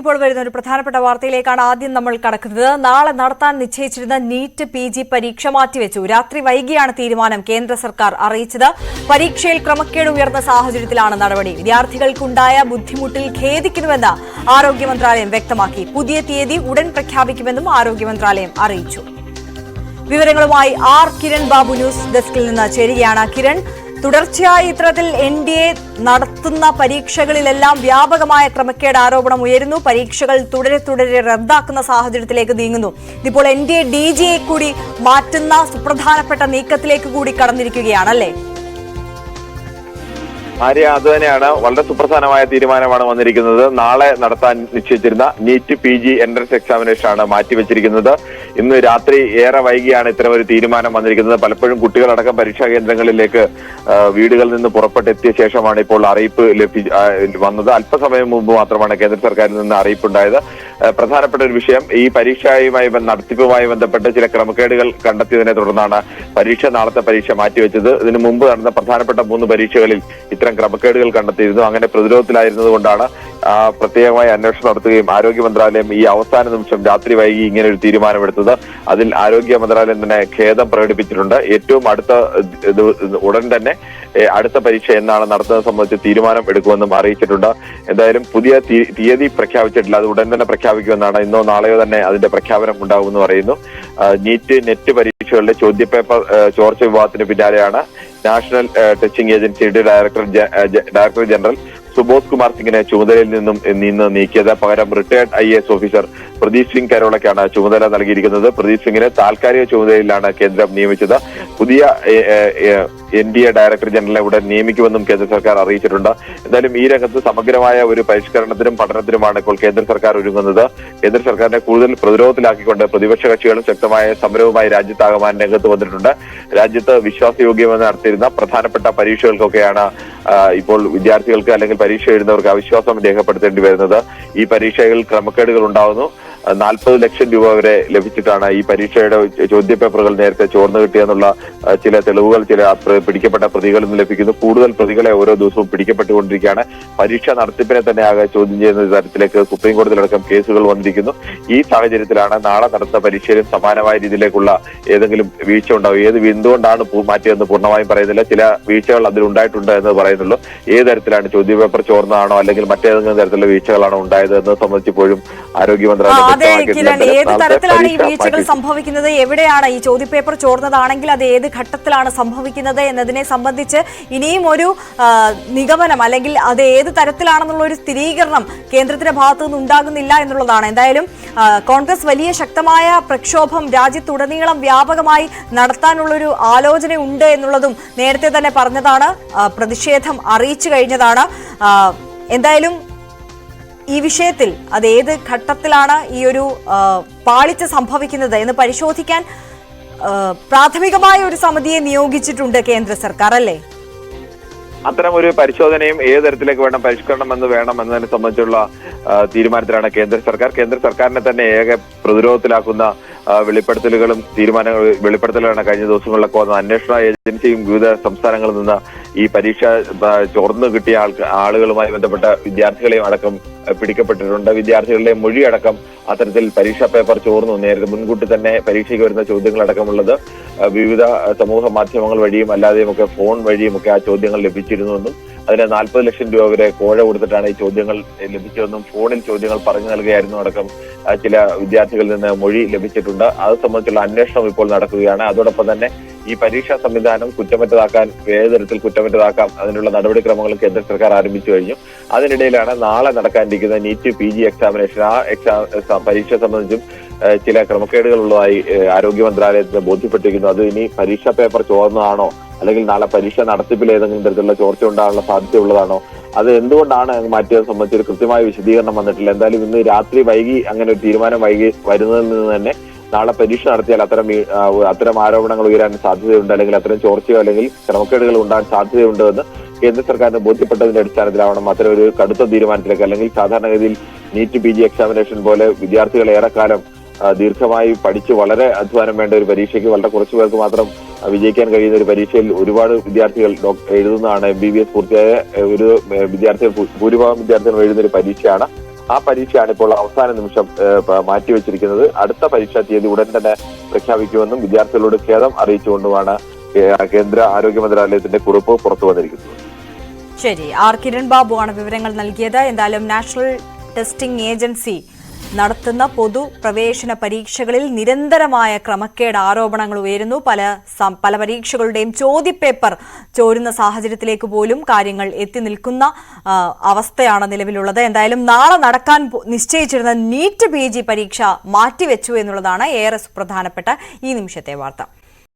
ഇപ്പോൾ വരുന്ന ഒരു പ്രധാനപ്പെട്ട വാർത്തയിലേക്കാണ് ആദ്യം നമ്മൾ കടക്കുന്നത്. നാളെ നടത്താൻ നിശ്ചയിച്ചിരുന്ന നീറ്റ് പി ജി പരീക്ഷ മാറ്റിവെച്ചു. രാത്രി വൈകിയാണ് തീരുമാനം കേന്ദ്ര സർക്കാർ അറിയിച്ചത്. പരീക്ഷയിൽ ക്രമക്കേട് ഉയർന്ന സാഹചര്യത്തിലാണ് നടപടി. വിദ്യാർത്ഥികൾക്കുണ്ടായ ബുദ്ധിമുട്ടിൽ ഖേദിക്കുന്നുവെന്ന് ആരോഗ്യ മന്ത്രാലയം വ്യക്തമാക്കി. പുതിയ തീയതി ഉടൻ പ്രഖ്യാപിക്കുമെന്നും ആരോഗ്യ മന്ത്രാലയം അറിയിച്ചു. വിവരങ്ങളുമായി ആർ കിരൺ ബാബു ന്യൂസ് ഡെസ്കിൽ നിന്ന് ചേരുകയാണ് കിരൺ. തുടർച്ചയായി ഇത്തരത്തിൽ എൻ ഡി എ നടത്തുന്ന പരീക്ഷകളിലെല്ലാം വ്യാപകമായ ക്രമക്കേട് ആരോപണം ഉയരുന്നു. പരീക്ഷകൾ തുടരെ തുടരെ റദ്ദാക്കുന്ന സാഹചര്യത്തിലേക്ക് നീങ്ങുന്നു. ഇതിപ്പോൾ എൻ ഡി എ ഡി ജിയെ കൂടി മാറ്റുന്ന സുപ്രധാനപ്പെട്ട നീക്കത്തിലേക്ക് കൂടി കടന്നിരിക്കുകയാണല്ലേ ആര്യ അത് തന്നെയാണ്. വളരെ സുപ്രധാനമായ തീരുമാനമാണ് വന്നിരിക്കുന്നത്. നാളെ നടത്താൻ നിശ്ചയിച്ചിരുന്ന NEET P G entrance examination ആണ് മാറ്റിവെച്ചിരിക്കുന്നത്. ഇന്ന് രാത്രി ഏറെ വൈകിയാണ് ഇത്തരം ഒരു തീരുമാനം വന്നിരിക്കുന്നത്. പലപ്പോഴും കുട്ടികളടക്കം പരീക്ഷാ കേന്ദ്രങ്ങളിലേക്ക് വീടുകളിൽ നിന്ന് പുറപ്പെട്ടെത്തിയ ശേഷമാണ് ഇപ്പോൾ അറിയിപ്പ് ലഭി വന്നത്. അല്പസമയം മുമ്പ് മാത്രമാണ് കേന്ദ്ര സർക്കാരിൽ നിന്ന് അറിയിപ്പുണ്ടായത്. പ്രധാനപ്പെട്ട ഒരു വിഷയം ഈ പരീക്ഷയുമായി നടത്തിപ്പുമായി ബന്ധപ്പെട്ട് ചില ക്രമക്കേടുകൾ കണ്ടെത്തിയതിനെ തുടർന്നാണ് പരീക്ഷ നാളത്തെ പരീക്ഷ മാറ്റിവെച്ചത്. ഇതിനു മുമ്പ് നടന്ന പ്രധാനപ്പെട്ട മൂന്ന് പരീക്ഷകളിൽ ഇത്തരം ക്രമക്കേടുകൾ കണ്ടെത്തിയിരുന്നു. അങ്ങനെ പ്രതിരോധത്തിലായിരുന്നത് കൊണ്ടാണ് ആ, പ്രത്യേകമായി അന്വേഷണം നടത്തുകയും ആരോഗ്യ മന്ത്രാലയം ഈ അവസാന നിമിഷം രാത്രി വൈകി ഇങ്ങനെ ഒരു തീരുമാനമെടുത്തത്. അതിൽ ആരോഗ്യ മന്ത്രാലയം തന്നെ ഖേദം പ്രകടിപ്പിച്ചിട്ടുണ്ട്. ഏറ്റവും അടുത്ത ഉടൻ തന്നെ അടുത്ത പരീക്ഷ എന്നാണ് നടത്തുന്നത് സംബന്ധിച്ച് തീരുമാനം എടുക്കുമെന്നും അറിയിച്ചിട്ടുണ്ട്. എന്തായാലും പുതിയ തീയതി പ്രഖ്യാപിച്ചിട്ടില്ല. അത് ഉടൻ തന്നെ പ്രഖ്യാപിക്കുമെന്നാണ് ഇന്നോ നാളെയോ തന്നെ അതിന്റെ പ്രഖ്യാപനം ഉണ്ടാകുമെന്ന് പറയുന്നു. നീറ്റ് നെറ്റ് പരീക്ഷകളുടെ ചോദ്യപേപ്പർ ചോർച്ച വിവാദത്തിന് പിന്നാലെയാണ് നാഷണൽ ടെസ്റ്റിംഗ് ഏജൻസിയുടെ director director general Subodh Kumar സിംഗിനെ ചുമതലയിൽ നിന്നും നിന്ന് നീക്കിയത്. പകരം retired I S officer Pradeep Singh കരോളയ്ക്കാണ് ചുമതല നൽകിയിരിക്കുന്നത്. പ്രദീപ് സിംഗിനെ താൽക്കാലിക ചുമതലയിലാണ് കേന്ദ്രം നിയമിച്ചത്. പുതിയ എൻ ഡി എ ഡയറക്ടർ ജനറലെ ഉടൻ നിയമിക്കുമെന്നും കേന്ദ്ര സർക്കാർ അറിയിച്ചിട്ടുണ്ട്. എന്തായാലും ഈ രംഗത്ത് സമഗ്രമായ ഒരു പരിഷ്കരണത്തിനും പഠനത്തിനുമാണ് ഇപ്പോൾ കേന്ദ്ര സർക്കാർ ഒരുങ്ങുന്നത്. കേന്ദ്ര സർക്കാരിനെ കൂടുതൽ പ്രതിരോധത്തിലാക്കിക്കൊണ്ട് പ്രതിപക്ഷ കക്ഷികളും ശക്തമായ സമരവുമായി രാജ്യത്താകമാൻ രംഗത്ത് വന്നിട്ടുണ്ട്. രാജ്യത്ത് വിശ്വാസയോഗ്യമെന്ന് നടത്തിയിരുന്ന പ്രധാനപ്പെട്ട പരീക്ഷകൾക്കൊക്കെയാണ് ഇപ്പോൾ വിദ്യാർത്ഥികൾക്ക് അല്ലെങ്കിൽ പരീക്ഷ എഴുതുന്നവർക്ക് അവിശ്വാസം രേഖപ്പെടുത്തേണ്ടി വരുന്നത് ഈ പരീക്ഷകളിൽ ക്രമക്കേടുകൾ ഉണ്ടാകുന്നു നാൽപ്പത് ലക്ഷം രൂപ വരെ ലഭിച്ചിട്ടാണ് ഈ പരീക്ഷയുടെ ചോദ്യപേപ്പറുകൾ നേരത്തെ ചോർന്നു കിട്ടിയെന്നുള്ള ചില തെളിവുകൾ ചില പിടിക്കപ്പെട്ട പ്രതികളിൽ നിന്ന് ലഭിക്കുന്നു. കൂടുതൽ പ്രതികളെ ഓരോ ദിവസവും പിടിക്കപ്പെട്ടുകൊണ്ടിരിക്കുകയാണ്. പരീക്ഷ നടത്തിപ്പിനെ തന്നെ ആകെ ചോദ്യം ചെയ്യുന്ന തരത്തിലേക്ക് സുപ്രീം കോടതിയിലടക്കം കേസുകൾ വന്നിരിക്കുന്നു. ഈ സാഹചര്യത്തിലാണ് നാളെ നടത്തുന്ന പരീക്ഷയിലും സമാനമായ രീതിയിലേക്കുള്ള ഏതെങ്കിലും വീഴ്ച ഉണ്ടാവും ഏത് എന്തുകൊണ്ടാണ് മാറ്റിയതെന്ന് പൂർണമായും പറയുന്നില്ല. ചില വീഴ്ചകൾ അതിലുണ്ടായിട്ടുണ്ട് എന്ന് പറയുന്നുള്ളൂ. ഏത് തരത്തിലാണ് ചോദ്യപേപ്പർ ചോർന്നതാണോ അല്ലെങ്കിൽ മറ്റേതെങ്കിലും തരത്തിലുള്ള വീഴ്ചകളാണോ ഉണ്ടായത് എന്ന് സംബന്ധിച്ച് ആരോഗ്യ മന്ത്രാലയം അതെ. കിരൺ ഏത് തരത്തിലാണ് ഈ വീഴ്ചകൾ സംഭവിക്കുന്നത്? എവിടെയാണ് ഈ ചോദ്യപേപ്പർ ചോർന്നതാണെങ്കിൽ അത് ഏത് ഘട്ടത്തിലാണ് സംഭവിക്കുന്നത് എന്നതിനെ സംബന്ധിച്ച് ഇനിയും ഒരു നിഗമനം അല്ലെങ്കിൽ അത് ഏത് തരത്തിലാണെന്നുള്ള ഒരു സ്ഥിരീകരണം കേന്ദ്രത്തിന്റെ ഭാഗത്തു നിന്ന് ഉണ്ടാകുന്നില്ല എന്നുള്ളതാണ്. എന്തായാലും കോൺഗ്രസ് വലിയ ശക്തമായ പ്രക്ഷോഭം രാജ്യത്തുടനീളം വ്യാപകമായി നടത്താനുള്ളൊരു ആലോചന ഉണ്ട് എന്നുള്ളതും നേരത്തെ തന്നെ പറഞ്ഞതാണ്. പ്രതിഷേധം അറിയിച്ചു കഴിഞ്ഞതാണ്. എന്തായാലും ഈ വിഷയത്തിൽ അത് ഏത് ഘട്ടത്തിലാണ് ഈ ഒരു പാളിച്ച സംഭവിക്കുന്നത് എന്ന് പരിശോധിക്കാൻ പ്രാഥമികമായ ഒരു സമിതിയെ നിയോഗിച്ചിട്ടുണ്ട് കേന്ദ്ര സർക്കാർ അല്ലേ? അത്തരം ഒരു പരിശോധനയും ഏത് തരത്തിലേക്ക് വേണം പരിഷ്കരണം എന്ന് വേണം എന്നതിനെ സംബന്ധിച്ചുള്ള തീരുമാനത്തിലാണ് കേന്ദ്ര സർക്കാർ. കേന്ദ്ര സർക്കാരിനെ തന്നെ ഏക പ്രതിരോധത്തിലാക്കുന്ന വെളിപ്പെടുത്തലുകളും തീരുമാനങ്ങൾ വെളിപ്പെടുത്തലുകളാണ് കഴിഞ്ഞ ദിവസങ്ങളിലൊക്കെ വന്നത്. അന്വേഷണ ഏജൻസിയും വിവിധ സംസ്ഥാനങ്ങളിൽ നിന്ന് ഈ പരീക്ഷ ചോർന്നു കിട്ടിയ ആളുകളുമായി ബന്ധപ്പെട്ട വിദ്യാർത്ഥികളെയും അടക്കം പിടിക്കപ്പെട്ടിട്ടുണ്ട്. വിദ്യാർത്ഥികളുടെ മൊഴി അടക്കം അത്തരത്തിൽ പരീക്ഷാ പേപ്പർ ചോർന്നു. നേരത്തെ മുൻകൂട്ടി തന്നെ പരീക്ഷയ്ക്ക് വരുന്ന ചോദ്യങ്ങളടക്കമുള്ളത്. വിവിധ സമൂഹ മാധ്യമങ്ങൾ വഴിയും അല്ലാതെയും ഒക്കെ ഫോൺ വഴിയും ഒക്കെ ആ ചോദ്യങ്ങൾ ലഭിച്ചിരുന്നുവെന്നും അതിന് നാൽപ്പത് ലക്ഷം രൂപ വരെ കോഴ കൊടുത്തിട്ടാണ് ഈ ചോദ്യങ്ങൾ ലഭിച്ചതെന്നും ഫോണിൽ ചോദ്യങ്ങൾ പറഞ്ഞു നൽകുകയായിരുന്നു. അടക്കം ചില വിദ്യാർത്ഥികളിൽ നിന്ന് മൊഴി ലഭിച്ചിട്ടുണ്ട്. അത് സംബന്ധിച്ചുള്ള അന്വേഷണം ഇപ്പോൾ നടക്കുകയാണ്. അതോടൊപ്പം തന്നെ ഈ പരീക്ഷാ സംവിധാനം കുറ്റമറ്റതാക്കാൻ ഏത് കുറ്റമറ്റതാക്കാം അതിനുള്ള നടപടിക്രമങ്ങൾ കേന്ദ്ര സർക്കാർ ആരംഭിച്ചു കഴിഞ്ഞു. അതിനിടയിലാണ് നാളെ നടക്കാനിരിക്കുന്ന നീറ്റ് പി ജി എക്സാമിനേഷൻ ആ എക്സാം പരീക്ഷ സംബന്ധിച്ചും ചില ക്രമക്കേടുകൾ ഉള്ളതായി ആരോഗ്യ മന്ത്രാലയത്തിന് ബോധ്യപ്പെട്ടിരിക്കുന്നു. അത് ഇനി പരീക്ഷാ പേപ്പർ ചോർന്നതാണോ? അല്ലെങ്കിൽ നാളെ പരീക്ഷ നടത്തിപ്പിൽ ഏതെങ്കിലും തരത്തിലുള്ള ചോർച്ച ഉണ്ടാകാനുള്ള സാധ്യതയുള്ളതാണോ? അത് എന്തുകൊണ്ടാണ് മാറ്റിയത് സംബന്ധിച്ച് ഒരു കൃത്യമായ വിശദീകരണം വന്നിട്ടില്ല. എന്തായാലും ഇന്ന് രാത്രി വൈകി അങ്ങനെ ഒരു തീരുമാനം വൈകി വരുന്നതിൽ നിന്ന് തന്നെ നാളെ പരീക്ഷ നടത്തിയാൽ അത്തരം അത്തരം ആരോപണങ്ങൾ ഉയരാൻ സാധ്യതയുണ്ട് അല്ലെങ്കിൽ അത്തരം ചോർച്ചയോ അല്ലെങ്കിൽ ക്രമക്കേടുകൾ ഉണ്ടാകാൻ സാധ്യതയുണ്ട് എന്ന് കേന്ദ്ര സർക്കാരിന് ബോധ്യപ്പെട്ടതിന്റെ അടിസ്ഥാനത്തിലാവണം അത്തരം ഒരു കടുത്ത തീരുമാനത്തിലേക്ക് അല്ലെങ്കിൽ സാധാരണഗതിയിൽ നീറ്റ് പി ജി എക്സാമിനേഷൻ പോലെ വിദ്യാർത്ഥികൾ ഏറെക്കാലം ദീർഘമായി പഠിച്ച് വളരെ അധ്വാനം വേണ്ട ഒരു പരീക്ഷയ്ക്ക് വളരെ കുറച്ചു പേർക്ക് മാത്രം വിജയിക്കാൻ കഴിയുന്ന ഒരു പരീക്ഷയിൽ ഒരുപാട് വിദ്യാർത്ഥികൾ എഴുതുന്നതാണ് എം ബി ബി എസ് പൂർത്തിയായ ഒരു വിദ്യാർത്ഥികൾ ഭൂരിഭാഗം വിദ്യാർത്ഥികൾ എഴുതുന്ന ഒരു പരീക്ഷയാണ്. ആ പരീക്ഷയാണ് ഇപ്പോൾ അവസാന നിമിഷം മാറ്റിവെച്ചിരിക്കുന്നത്. അടുത്ത പരീക്ഷാ തീയതി ഉടൻ തന്നെ പ്രഖ്യാപിക്കുമെന്നും വിദ്യാർത്ഥികളോട് ഖേദം അറിയിച്ചുകൊണ്ടുമാണ് കേന്ദ്ര ആരോഗ്യ മന്ത്രാലയത്തിന്റെ കുറിപ്പ് പുറത്തു വന്നിരിക്കുന്നത്. ശരി. ആർ കിരൺ ബാബു ആണ് വിവരങ്ങൾ നൽകിയത്. എന്തായാലും നാഷണൽ ടെസ്റ്റിംഗ് ഏജൻസി നടത്തുന്ന പൊതു പ്രവേശന പരീക്ഷകളിൽ നിരന്തരമായ ക്രമക്കേട് ആരോപണങ്ങൾ ഉയരുന്നു. പല പല പരീക്ഷകളുടെയും ചോദ്യപേപ്പർ ചോരുന്ന സാഹചര്യത്തിലേക്ക് പോലും കാര്യങ്ങൾ എത്തി നിൽക്കുന്ന അവസ്ഥയാണ് നിലവിലുള്ളത്. എന്തായാലും നാളെ നടക്കാൻ നിശ്ചയിച്ചിരുന്ന നീറ്റ് പി പരീക്ഷ മാറ്റിവെച്ചു എന്നുള്ളതാണ് ഏറെ സുപ്രധാനപ്പെട്ട ഈ നിമിഷത്തെ വാർത്ത.